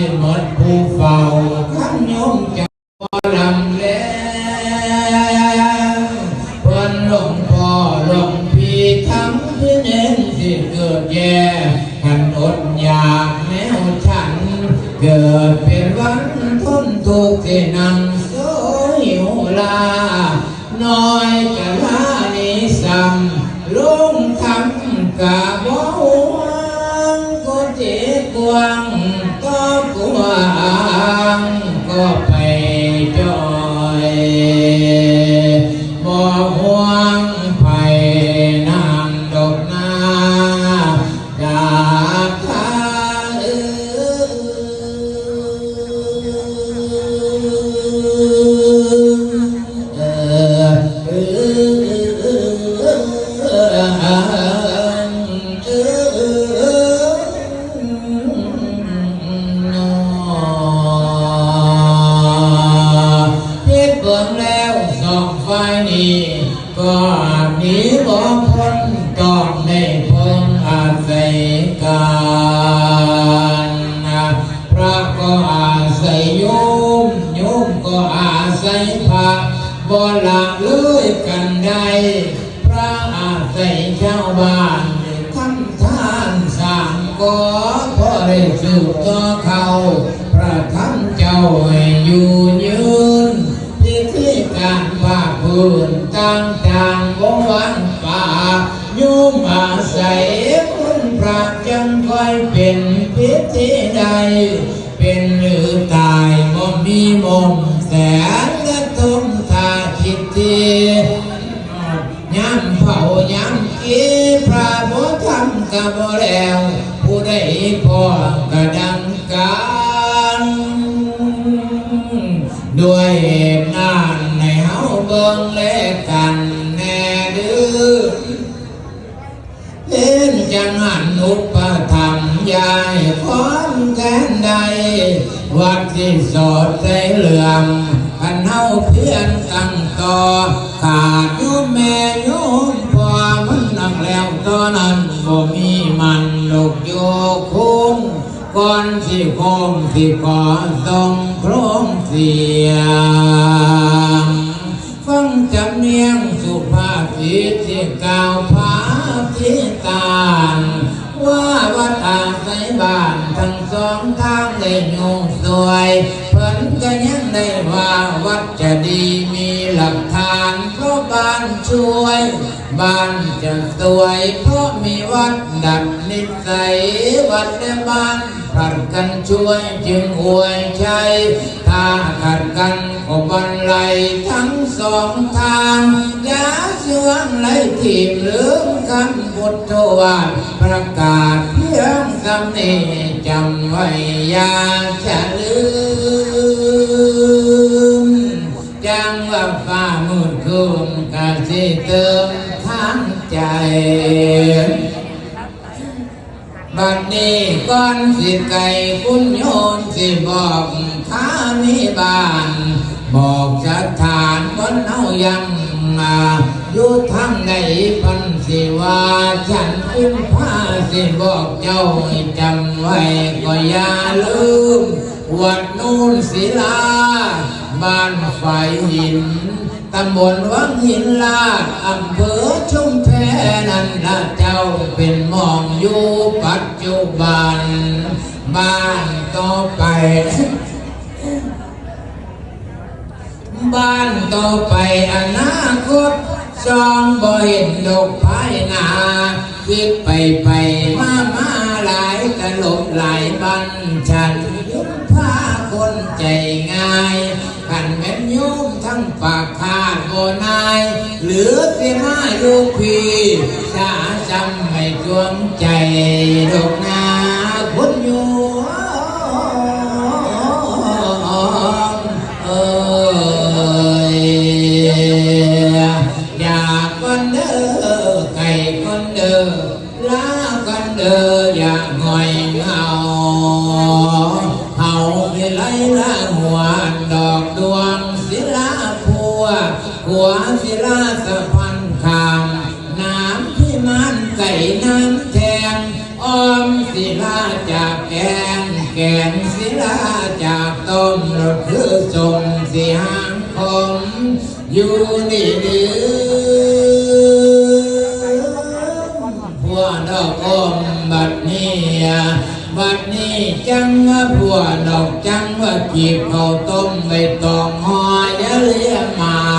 สิหมดารภาคพื้นต่างๆวงวันป่าโยมอาศัยคุณพระจังคอยเป็นพิธีใด เป็นหรือตายบ่มีมนต์แสนและทมทาคิดทีย้ำเผาย้ำกีพระบ่ทำกับบ่แล้วผู้ใดพอกระดา อเล่นจังหันอุปธรรมยายความแทนใด วัดที่สอดใจเหลื่อมพันเฮาเพียนตั้งต่อขาดยมแม่โยมพ่อมันนักแล้วตอนนั้นบ่มีมันลูกโยคุ้งก่อนสิคงสิขอส่งโครงเสียงฟังจำเนียงสุภาพสิที่ก ล่าวพาทิตานว่าวัดอาศัยบ้านทั้งสองทางได้โยงสวยเพิ่นก็ยังได้ว่าวัดจะดีมีหลักฐานเพราะบ้านช่วย บ้านจะสวยเพราะมีวัดดัดนิสัยวัดและบ้าน ผลัดกันช่วยจึงอวยชัยถ้าขัดกันก็บันไลทั้งสองทางยาเสื่อมไหลทีมลืมคำพุทธวาประกาศเพียงคำนี้จำไว้ยาจะลืมจังว่าฟ้ามืดคืนกะสิเติมทางใจ บัดนี้ก่อนสิไก่คุณโยนสิบอกข้ามีบ้าน บอกสถานบนเฮายังมาอยู่ทางใดพันสิว่าฉันอุ้มผ้าสิบอกเจ้าจำไว้ก็อย่าลืมวัดนูนศิลา บ้านไฟหิน ตำบลวังหินลาดอำเภอชุมแพนันละเจ้าเป็นมองอยู่ปัจจุบัน บ้านต่อไป บ้านต่อไปอนาคตซองบ่เห็นดอกภายนาคิดไปไปมามาหลายตลบหลายบันฉัน ปากขาโบนายเหลือเพียงมาอยู่พีชาจำไม่จวงใจดอกนาคุณอยู่อยอยากกันเด้อไก่กันเด้อลากันเด้ออยากหงอยเงาเฮาที่ไรละ หัวศิลาสะพันคำน้ำที่มันไก่น้ำแทงอ้อมศิลาจากแกงแกงศิลาจากต้มรถคือทรงสีหางคมอยู่ดีดีพวดอกอมบัดนี้บัดนี้จังว่าพวดอกจังว่าจีบเขาวต้มใบตองหอยเลี้ยงมา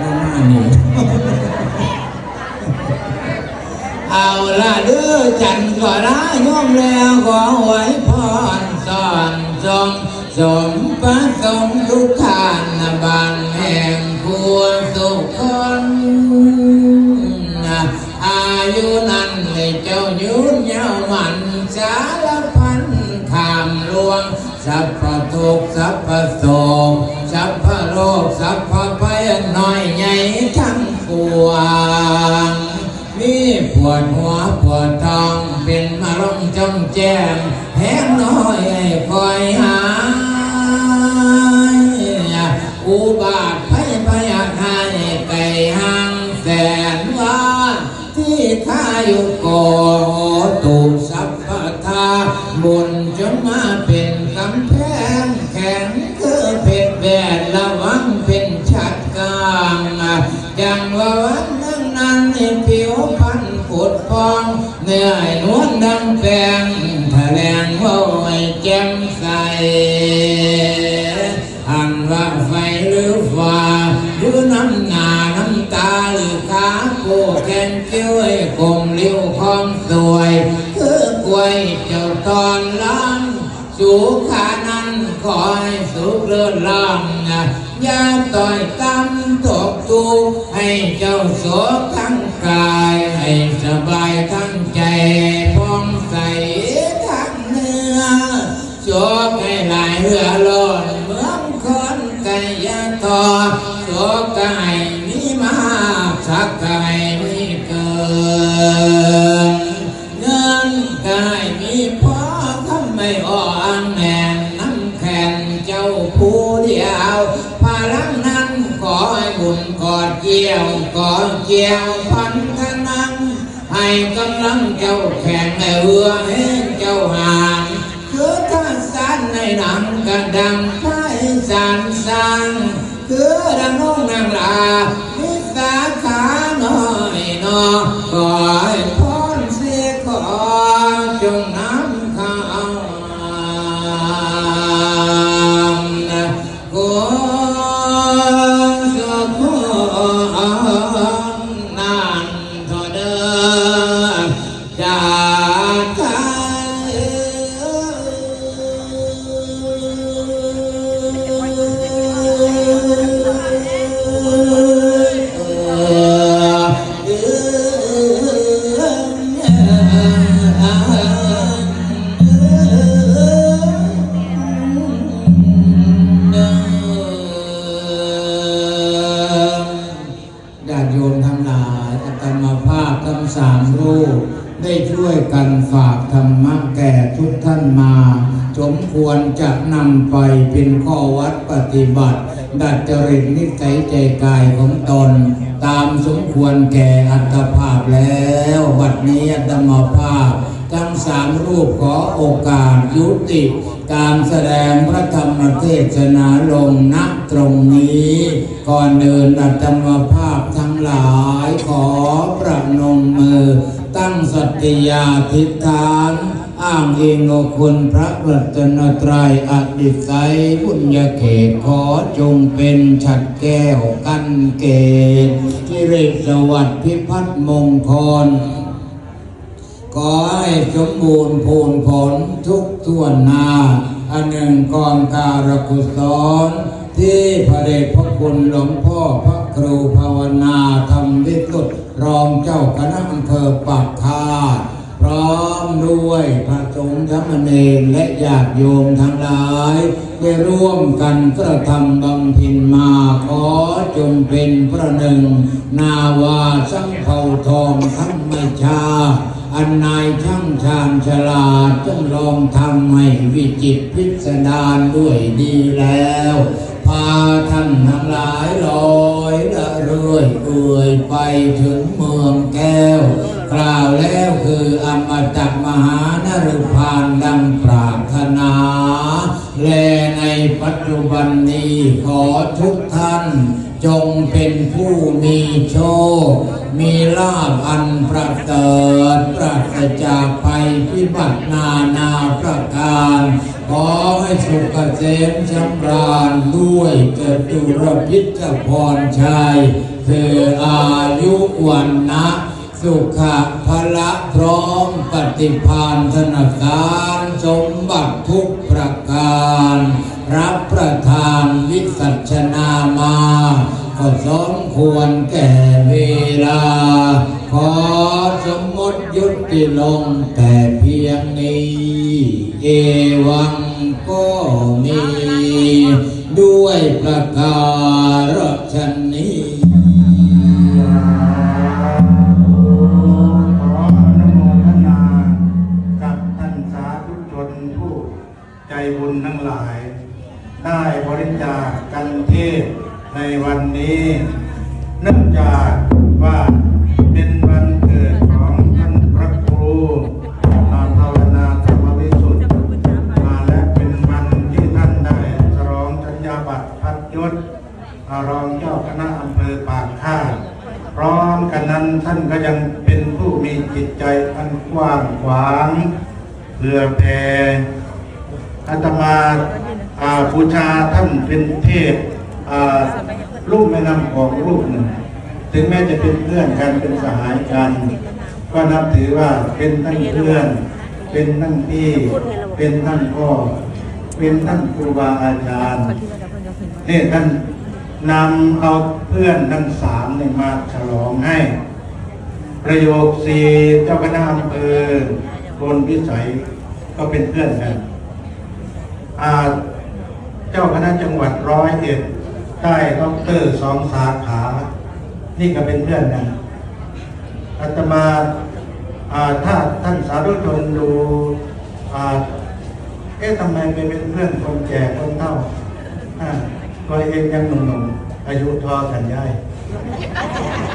น้ำมานี่เอาละเด้อจันก็ได้ย่อมแล้วขอไว้พรสอนจงสมประสงค์ทุกทานบานแห่งพัวสุขคนอายุนั้นให้เจ้ายืนยาวมันสารพันขามลวงสัพพทุกสัพพโศก สัพพโลกสัพพะพยน้อยใหญ่ทั้งปวง มีปวดหัวปวดท้องเป็นมะลงจงแจ้งแห้งน้อยให้คอยหา องเนื้อหนวลดังแปงแถลงว่าให้แจ่มใสอันว่าไฟหรือฟ้าหรือน้ำหนาน้ำตาหรือขาโกแกนเกี้ยวให้กลมเลี้ยวคอมสวยคือกวยเจ้าตอนล้ำสุขานั้นคอยสุขเลื่อนล่ำอย่าต่อยกำตกตูให้เจ้าโสทั้ง กายให้สบายทั้งใจพ้องใสทั้งเนื้อโชคให้หลายเหือล้นเมืองคนกันยาต่อโชคกาย ในเอื้อให้เจ้าหางคือท่านสานในหนังกระดังไทยสานสร้างคือดังน้องนางลาวิสาขาน้อยนอขอให้ ฏิบัติ ดัดจริตนิสัยใจกายของตน ตามสมควรแก่อัตภาพแล้ววัดนี้อัตมาภาพ ทั้งสามรูปขอโอกาสยุติการแสดงพระธรรมเทศนาลงณตรงนี้ ก่อนเดินอัตมภาพทั้งหลายขอประนมมือ ตั้งสัตยาธิษฐาน อ้างอิงเอาคุณพระรัตนตรัยอดิไสยบุญญาเขตขอจงเป็นฉัดแก้วกันเกตที่เรศสวัสดิ์พิพัฒน์มงคลขอให้สมบูรณ์พูนผลทุกทั่วนาอันหนึ่งกองการกุศลที่พระเดชพระคุณหลวงพ่อพระครูภาวนาธรรมวิสุทธิ์รองเจ้าคณะอำเภอปากคา พร้อมด้วยพระสงฆ์สามเณรและญาติโยมทั้งหลายได้ร่วมกันกระทำบำเพ็ญมาขอจงเป็นพระหนึ่ง นาวาสังเผาทองทั้งไม่ชา อันนายช่างชาญฉลาดจงลองทำให้วิจิตพิสดารด้วยดีแล้ว พาท่านทั้งหลายลอยละเรื่อยเอื่อยไปถึงเมืองแก้ว กล่าวแล้วคืออมตะมหานรพานดังปรารถนา แลในปัจจุบันนี้ขอทุกท่าน จงเป็นผู้มีโชค มีลาภอันประเสริฐปราศจากภัยพิบัตินานาประการขอให้สุขเกษมสำราญด้วยจตุรพิจพรชัยคืออายุวันนะ สุขะพละพร้อมปฏิพานธนาการสมบัติทุกประการ รับประทานวิสัชนามา ก็สมควรแก่เวลา ขอสมมติยุติลงแต่เพียงนี้ เอวังก็มี ด้วยประการฉน เนื่องจากว่าเป็นวันเกิดของท่านพระครูอาภาวนาธรรมวิสุทธิ์มาและเป็นวันที่ท่านได้ฉลองชัญญาบัตรพัดยศรองเจ้าคณะอำเภอปากข้าพร้อมกันนั้นท่านก็ยังเป็นผู้มีจิตใจอันกว้างขวางเพื่อแผ่อาตมาอาบูชาท่านเป็นเทพ รูปแม่นำของรูปหนึ่ง ถึงแม้จะเป็นเพื่อนกันเป็นสหายกัน ก็นับถือว่าเป็นทั้งเพื่อน เป็นทั้งพี่ เป็นทั้งพ่อ เป็นทั้งครูบาอาจารย์นี่ท่านนำเอาเพื่อนทั้งสามเนี่ยมาฉลองให้ ประโยคสี่เจ้าคณะอำเภอโพนพิสัยก็เป็นเพื่อนกันอ่าเจ้าคณะจังหวัดร้อยเอ็ด ได้ด็อกเตอร์สองสาขา นี่ก็เป็นเพื่อนกันอาตมาถ้าท่านสาธุชนดูเอ๊ะทำไมไปเป็นเพื่อนคนแก่คนเฒ่าอ่าตัวเองยังหนุ่มๆอายุทอกันย่าย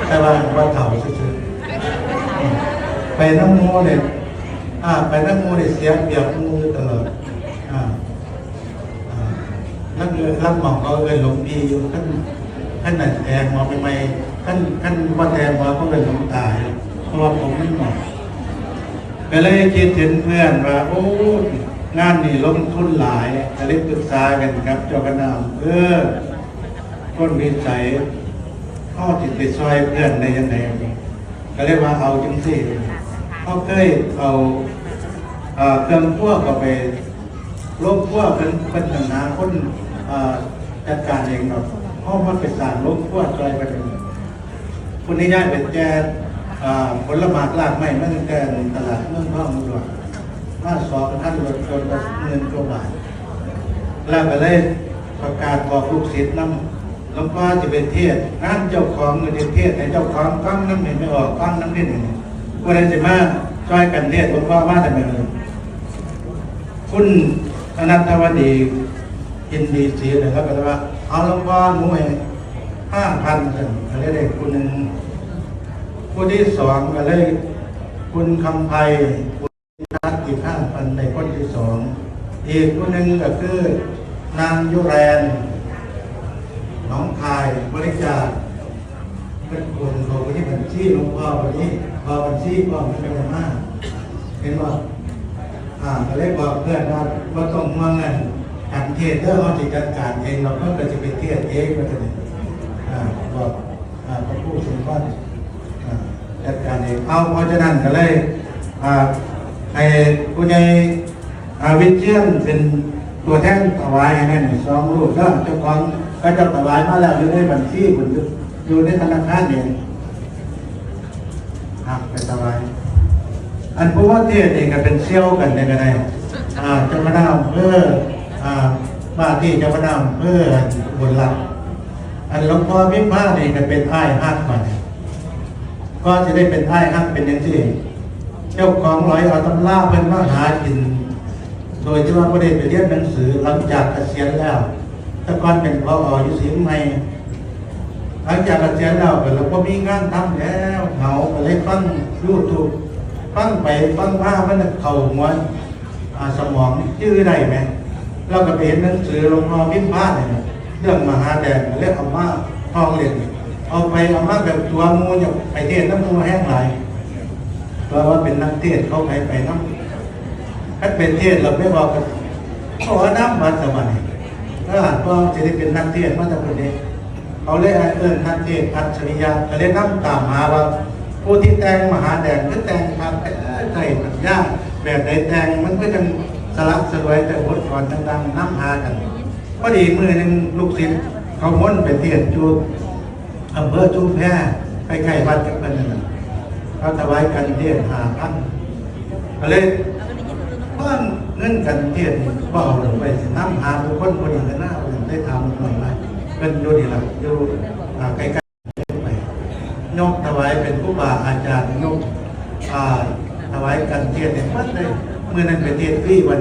แต่ว่าว่าเฒ่าซื่อๆไปน้ำมูเนี่ยไปน้ำมูเนี่ยเสียเปียบมูตลอด แล้วเงินรับหมองเขาเอินหลงพี่อยู่ขั้นขั้นไหนแทงมองไปไหมขั้นขั้นว่าแทงมอเขาเป็นหลงตายเพราะว่าผมไม่หมาะก็เลยคิดถึงเพื่อนว่าโอ้งานนี่ลงทุนหลายก็เลยปรึกษากันครับเจ้าคณะอำเออคนมีใจข้อจิตไปซอยเพื่อนในยังไงก็เลยว่าเอาจังสิเขาเคยเอาเอ่อเครื่องพ่วก็ไปลงพวเป็นเป็นปัญหาคน จัดการเองครับเพราะมันเป็นสารลงพวกซอยไปเป็นคุณนิยายเป็นแก่ผลหมากลากไม้มาตั้งแต่ตลาดเมืองท่องมุดวมาสอบท่านรถจนเงินกว่าบาทแล้วก็เลยประกาศบอกลูกศิษย์นำหลวงพ่อจะเป็นเทศงานเจ้าของเงินเทศในเจ้าของฟังน้ำเห็นไม่ออกฟังน้ำเห็นไม่คนนั้จะมาช่วยกันเทศหลวงพ่อมาแต่ไม่เลยคุณอนันทวดี ยินดีเสียเลยครับก็ว่าเอาหลวงพ่อหน่วยห้าพันอะไรเด็กคนหนึ่งผู้ที่สองก็เลยคุณคำไพคุณนัดอีกห้าพันในคนที่สองอีกคนหนึ่งก็คือนางยุแรนน้องคายบริจาคเป็นคนเขาไปที่บัญชีหลวงพ่อวันนี้พอบัญชีก็ไม่เป็นไรมาก เห็นว่าอ่าก็เลยบอกเพื่อนว่าว่าต้องห่วงเงิน การเทศเรื่องเขาจิตจัดการเองเราเพิ่งจะไปเทศเองก็จะเนี่ยอ่าบอกอ่าพระผู้ทรงก้อนอ่าจัดการเองเอาเพราะฉะนั้นก็เลยอ่าให้ผู้ใหญ่อ่าวิเชียนเป็นตัวแท่นถวายให้แน่นสองรูปก็เจ้าของก็จะถวายมาแล้วอยู่ในบัญชีคุณอยู่ในธนาคารเองครับไปถวายอันผู้ว่าเทศเองก็เป็นเซี่ยวกันในกันไดอ่าเจ้าพระนามเพื่อ อ่าบ้าที่เจ้าพระนามเพื่อบนหลักอันหลวงพ่อพิมพ์ผ้านี่ก็เป็นอ้ายฮักมาก็จะได้เป็นอ้ายฮักเป็นอย่างที่เจ้าของร้อยเอาตำราเพิ่นมาหากิน โดยที่ว่าไม่ได้ไปเรียนหนังสือหลังจากเกษียณแล้วแต่ก่อนเป็นพออยู่สิงห์ใหม่หลังจากเกษียณแล้วก็เราก็มีงานทำแล้วเหงาก็เลยฟังยูทูบฟังไปฟังมามันเข่าหัวอ่าสมองชื่อได้ไหม เราก็ไปเห็นหนังสือลงพ่อพิมพ์ผ้าเนี่ยเรื่องมหาแดงเรียกเอามาทองเหรียญเอาไปเอามาแบบตัวมูจะไปเทศน้ำมูแห้งไหลายเพราะว่าเป็นนักเทศเขาไปไปน้ำถ้าเป็นเทศเราไม่บอกกันขอน้ำมาสมัยถ้าหากว่าจะได้เป็นนักเทศมาจากคนนี้เขาเรียกเอิ้นนักเทศอัจฉริยะเขาเรียกน้ำตามหาว่าผู้ที่แต่งมหาแดงก็แต่งครับใจปัญญาแบบใดแต่งมันก็ยัง ลักสลวยแต่บทก่อนดังๆน้ำหากันพอดีมือหนึ่งลูกศิษย์เขาม้นไปเทศจูอำเภอจูแพร่ใกล้ๆวัดกับเพิ่นนั่นเขาถวายกันเทศหาพันก็เลยเพิ่มเงินกันเทศก็เอาลงไปน้ำหาบุคคลคนอื่นกันหน้าอื่นได้ทำหน่อยไหมเป็นอยู่ดีละอยู่ใกล้ๆไปยกถวายเป็นผู้บาอาจารย์ยกอ่าถวายกันเทศน์เนี่ยมัดเลย เมื่อนั้นเป็นเทศน์ฟรีวัน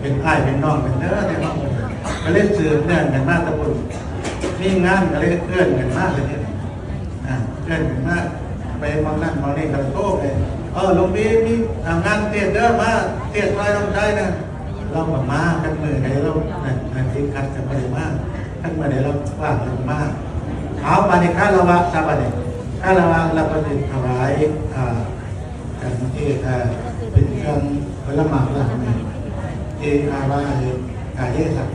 เป็นอ้ายเป็นน้องเป็นเด้อแต่ว่าก็เล่นสืบเนื่องกันมากตะบุญมีงานก็เลยเคลื่อนกันมากเลยเนี่ยเคลื่อนกันมากไปมองนั่นมองนี่กันโต้ไปเออหลวงพี่มีงานเทศน์เด้อมาเทศน์ไรต้องใช้นะเรามามากันมือไหนเราเนี่ยเนี่ยทิ้งกันกันไปมากกันมาไหนเราว่างกันมากเอาปานิฆาละวะซาบะเนฆาละวะละปฏิถวายอ่ากันที่อ่า เป็นเครื่องผลไม้ละเนี่ยเออาวาเอาเยสัก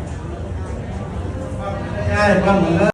ง่ายๆความเหมือน